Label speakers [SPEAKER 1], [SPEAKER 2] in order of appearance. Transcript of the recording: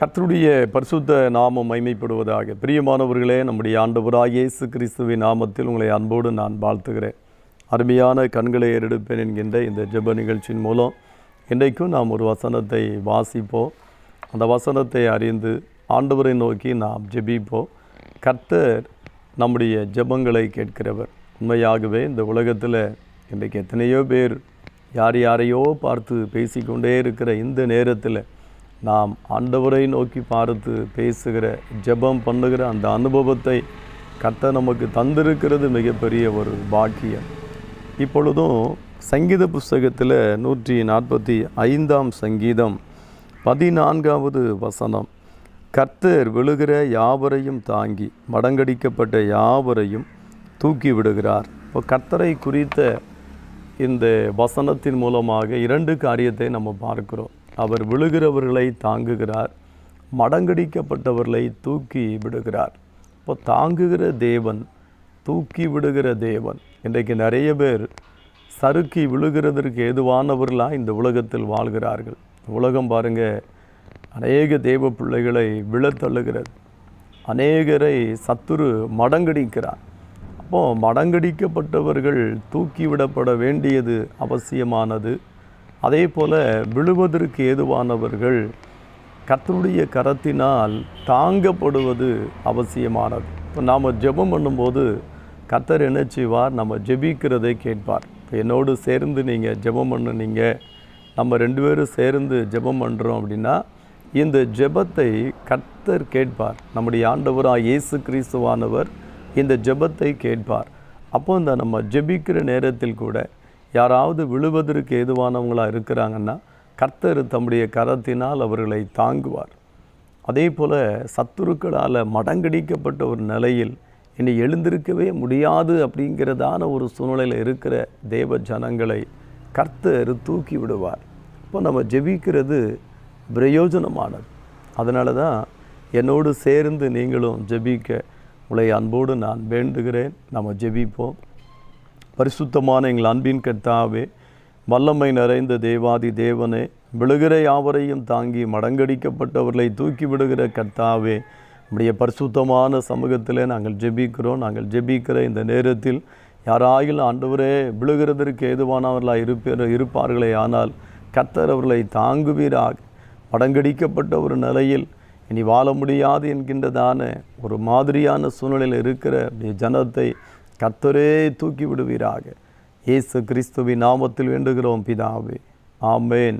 [SPEAKER 1] கர்த்தருடைய பரிசுத்த நாமம் மைமைப்படுவதாக பிரியமானவர்களே நம்முடைய ஆண்டவராக இயேசு கிறிஸ்துவின் நாமத்தில் உங்களை அன்போடு நான் வாழ்த்துகிறேன். அருமையான கண்களை ஏறெடுப்பேன் என்கின்ற இந்த ஜெப நிகழ்ச்சியின் மூலம் இன்றைக்கும் நாம் ஒரு வசனத்தை வாசிப்போம். அந்த வசனத்தை அறிந்து ஆண்டவரை நோக்கி நாம் ஜெபிப்போம். கர்த்தர் நம்முடைய ஜெபங்களை கேட்கிறவர். உண்மையாகவே இந்த உலகத்தில் இன்றைக்கு எத்தனையோ பேர் யார் யாரையோ பார்த்து பேசிக்கொண்டே இருக்கிற இந்த நேரத்தில் நாம் ஆண்டவரை நோக்கி பார்த்து பேசுகிற ஜெபம் பண்ணுகிற அந்த அனுபவத்தை கர்த்தர் நமக்கு தந்திருக்கிறது மிகப்பெரிய ஒரு பாக்கியம். இப்பொழுதும் சங்கீத புஸ்தகத்தில் நூற்றி நாற்பத்தி ஐந்தாம் சங்கீதம் பதினான்காவது வசனம். கர்த்தர் விழுகிற யாவரையும் தாங்கி மடங்கடிக்கப்பட்ட யாவரையும் தூக்கி விடுகிறார். இப்போ கர்த்தரை குறித்த இந்த வசனத்தின் மூலமாக இரண்டு காரியத்தை நம்ம பார்க்கிறோம். அவர் விழுகிறவர்களை தாங்குகிறார் மடங்கடிக்கப்பட்டவர்களை தூக்கி விடுகிறார். இப்போ தாங்குகிற தேவன் தூக்கி விடுகிற தேவன். இன்றைக்கு நிறைய பேர் சறுக்கி விழுகிறதற்கு ஏதுவானவர்களாக இந்த உலகத்தில் வாழ்கிறார்கள். உலகம் பாருங்கள் அநேக தேவ பிள்ளைகளை விழத்தள்ளுகிறது. அநேகரை சத்துரு மடங்கடிக்கிறார். அப்போது மடங்கடிக்கப்பட்டவர்கள் தூக்கிவிடப்பட வேண்டியது அவசியமானது. அதே போல் விழுவதற்கு ஏதுவானவர்கள் கத்தருடைய கரத்தினால் தாங்கப்படுவது அவசியமானது. இப்போ நாம் ஜெபம் பண்ணும்போது கத்தர் என்ன செய்வார்? நம்ம ஜெபிக்கிறதை கேட்பார். இப்போ என்னோடு சேர்ந்து நீங்கள் ஜெபம் பண்ணுனீங்க. நம்ம ரெண்டு பேரும் சேர்ந்து ஜெபம் பண்ணுறோம் அப்படின்னா இந்த ஜெபத்தை கர்த்தர் கேட்பார். நம்முடைய ஆண்டவராக இயேசு கிறிஸ்துவானவர் இந்த ஜெபத்தை கேட்பார். அப்போ இந்த நம்ம ஜெபிக்கிற நேரத்தில் கூட யாராவது விழுவதற்கு ஏதுவானவங்களாக இருக்கிறாங்கன்னா கர்த்தர் தம்முடைய கரத்தினால் அவர்களை தாங்குவார். அதே போல் சத்துருக்களால் மடங்கடிக்கப்பட்ட ஒரு நிலையில் இனி எழுந்திருக்கவே முடியாது அப்படிங்கிறதான ஒரு சூழ்நிலையில் இருக்கிற தேவ ஜனங்களை கர்த்தர் தூக்கி விடுவார். இப்போ நம்ம ஜெபிக்கிறது பிரயோஜனமானது. அதனால தான் என்னோடு சேர்ந்து நீங்களும் ஜெபிக்க உங்களை அன்போடு நான் வேண்டுகிறேன். நம்ம ஜெபிப்போம். பரிசுத்தமான எங்கள் அன்பின் கர்த்தாவே வல்லமை நிறைந்த தேவாதி தேவனே விழுகிற யாவரையும் தாங்கி மடங்கடிக்கப்பட்டவர்களை தூக்கி விடுகிற கர்த்தாவே நம்முடைய பரிசுத்தமான சமூகத்தில் நாங்கள் ஜெபிக்கிறோம். நாங்கள் ஜெபிக்கிற இந்த நேரத்தில் யாராயிலும் ஆண்டவரே விழுகிறதற்கு ஏதுவானவர்களாக இருப்பார் இருப்பார்களே. ஆனால் கர்த்தர் அவர்களை தாங்குவீராக. மடங்கடிக்கப்பட்ட ஒரு நிலையில் இனி வாழ முடியாது என்கின்றதான ஒரு மாதிரியான சூழ்நிலையில் இருக்கிற ஜனத்தை கத்தரே தூக்கி விடுவீராக இயேசு கிறிஸ்துவின் நாமத்தில் வேண்டுகிறோம் பிதாவே. ஆமேன்.